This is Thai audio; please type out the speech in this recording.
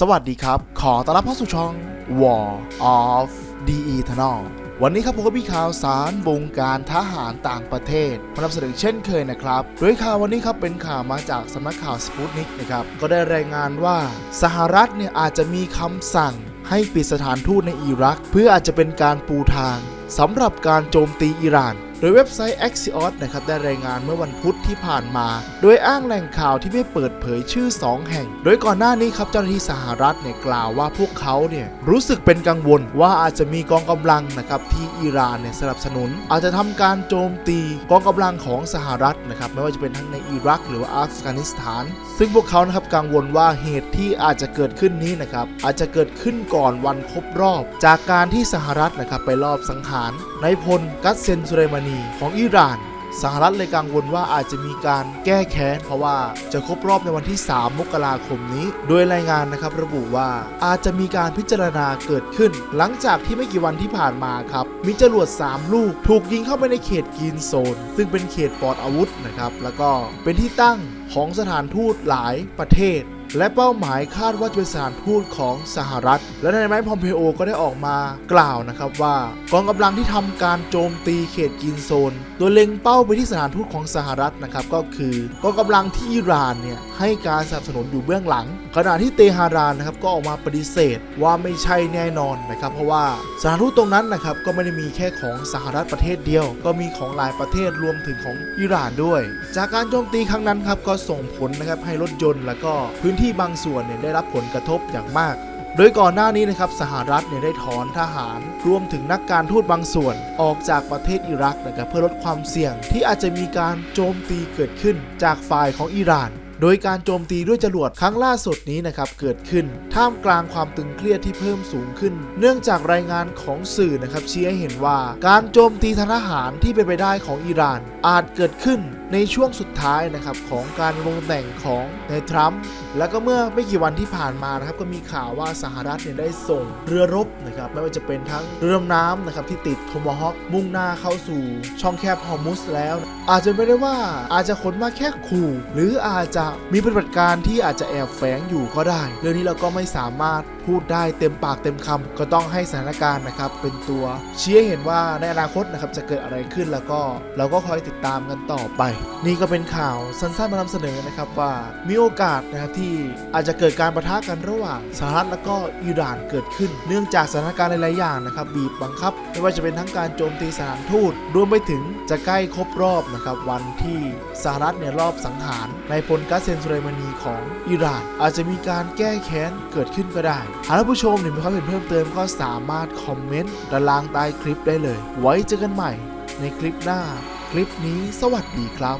สวัสดีครับ ขอต้อนรับเข้าสู่ช่อง War of the Eternal วันนี้ครับผมก็มีข่าวสารวงการทหารต่างประเทศมานำเสนอเช่นเคยนะครับ โดยข่าววันนี้ครับเป็นข่าวมาจากสำนักข่าวสปุตนิกนะครับ ก็ได้รายงานว่าสหรัฐเนี่ยอาจจะมีคำสั่งให้ปิดสถานทูตในอิรัก เพื่ออาจจะเป็นการปูทางสำหรับการโจมตีอิหร่าน ดยเว็บไซต์ Axios นะครับได้รายงานเมื่อวันพุธที่ผ่านมา โดยอ้างแหล่งข่าวที่ไม่เปิดเผยชื่อ 2 แห่ง โดยก่อนหน้านี้ครับเจ้าหน้าที่สหรัฐเนี่ยกล่าวว่าพวกเขาเนี่ยรู้สึกเป็นกังวลว่าอาจจะมีกองกำลังนะครับที่อิหร่านเนี่ยสนับสนุน อาจจะทำการโจมตีกองกำลังของสหรัฐนะครับไม่ว่าจะเป็นทั้งในอิรัก หรือว่าอัฟกานิสถาน ซึ่งพวกเขานะครับกังวลว่าเหตุที่อาจจะเกิดขึ้นนี้นะครับอาจจะเกิดขึ้นก่อนวันครบรอบ จากการที่สหรัฐนะครับไปลอบสังหารนายพลกัสเซนสุเลมานีของอิหร่านสหรัฐเลยกังวลว่าอาจจะมีการแก้แค้น เพราะว่าจะครบรอบในวันที่ 3 มกราคมนี้ โดยรายงานนะครับระบุว่าอาจจะมีการพิจารณาเกิดขึ้น หลังจากที่ไม่กี่วันที่ผ่านมาครับมีจรวด 3 ลูก ถูกยิงเข้าไปในเขตกรีนโซน ซึ่งเป็นเขตปลอดอาวุธนะครับแล้วก็เป็นที่ตั้งของสถานทูตหลายประเทศ และเป้าหมายคาดว่าจะเป็นสถานทูตของสหรัฐ และนายไมค์พอมเพโอก็ได้ออกมากล่าวนะครับว่ากองกำลังที่ทำการโจมตีเขตกินโซนโดยเล็งเป้าไปที่สถานทูตของสหรัฐนะครับก็คือกองกำลังที่อิหร่านเนี่ยให้การสนับสนุนอยู่เบื้องหลัง ขณะที่เตหะรานนะครับก็ออกมาปฏิเสธว่าไม่ใช่แน่นอนนะครับ เพราะว่าสถานทูตตรงนั้นนะครับก็ไม่ได้มีแค่ของสหรัฐประเทศเดียว ก็มีของหลายประเทศรวมถึงของอิหร่านด้วย จากการโจมตีครั้งนั้นครับก็ส่งผลนะครับให้รถยนต์ แล้วก็พื้นที่ที่บางส่วนเนี่ยได้รับผลกระทบอย่างมาก โดยก่อนหน้านี้นะครับสหรัฐเนี่ยได้ถอนทหาร รวมถึงนักการทูตบางส่วน ออกจากประเทศอิรักนะครับเพื่อลดความเสี่ยงที่อาจจะมีการโจมตีเกิดขึ้นจากฝ่ายของอิหร่านโดยการโจมตีด้วยจรวดครั้งล่าสุดนี้นะครับเกิดขึ้น ท่ามกลางความตึงเครียดที่เพิ่มสูงขึ้น เนื่องจากรายงานของสื่อนะครับชี้ให้เห็นว่า การโจมตีทางทหารที่เป็นไปได้ของอิหร่าน อาจเกิดขึ้น ในช่วงสุดท้ายนะครับของการลงแต่งของนายทรัมป์แล้วก็เมื่อไม่กี่วันที่ผ่านมานะครับก็มีข่าวว่าสหรัฐเนี่ยได้ส่งเรือรบนะครับไม่ว่าจะเป็นทั้งเรือดำน้ำนะครับที่ติดโทมฮอคมุ่งหน้าเข้าสู่ช่องแคบฮอร์มุสแล้ว อาจจะไม่ได้ว่าอาจจะขนมาแค่ขู่ หรืออาจจะมีปฏิบัติการที่อาจจะแอบแฝงอยู่ก็ได้ เรื่องนี้เราก็ไม่สามารถ พูดได้เต็มปากเต็มคำก็ต้องให้สถานการณ์นะครับ เป็นตัวชี้ให้เห็นว่าในอนาคตนะครับจะเกิดอะไรขึ้นแล้วก็เราก็คอยติดตามกันต่อไป นี่ก็เป็นข่าวสั้นๆมานำเสนอนะครับว่ามีโอกาสนะครับที่อาจจะเกิดการประทะกันระหว่างสหรัฐแล้วก็อิหร่านเกิดขึ้น เนื่องจากสถานการณ์หลายๆอย่างนะครับบีบบังคับ ไม่ว่าจะเป็นทั้งการโจมตีสถานทูตรวมไปถึงจะใกล้ครบรอบนะครับวันที่สหรัฐเนี่ยรอบสังหารในพลกัสเซนสุไลมานีของอิหร่าน อาจจะมีการแก้แค้นเกิดขึ้นก็ได้หากท่านผู้ชมเนี่ยมีความเห็นเพิ่มเติมก็สามารถคอมเมนต์ด้านล่างใต้คลิปได้เลย ไว้เจอกันใหม่ในคลิปหน้า คลิปนี้สวัสดีครับ